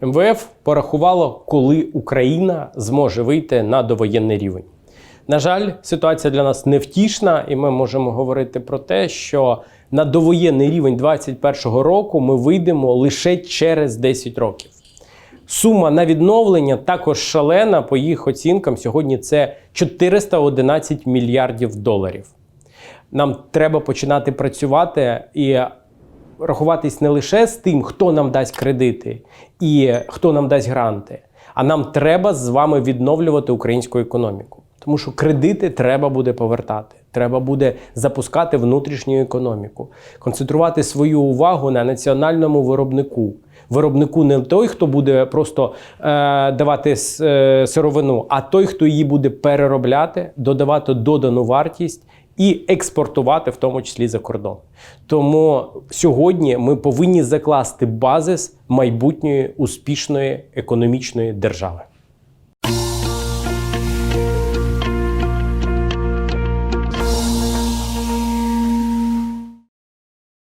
МВФ порахувало, коли Україна зможе вийти на довоєнний рівень. На жаль, ситуація для нас невтішна, і ми можемо говорити про те, що на довоєнний рівень 2021 року ми вийдемо лише через 10 років. Сума на відновлення також шалена. По їх оцінкам сьогодні це 411 мільярдів доларів. Нам треба починати працювати і рахуватись не лише з тим, хто нам дасть кредити і хто нам дасть гранти, а нам треба з вами відновлювати українську економіку. Тому що кредити треба буде повертати. Треба буде запускати внутрішню економіку, концентрувати свою увагу на національному виробнику. Виробнику не той, хто буде просто е, давати е, сировину, а той, хто її буде переробляти, додавати додану вартість і експортувати, в тому числі за кордон. Тому сьогодні ми повинні закласти базис майбутньої успішної економічної держави.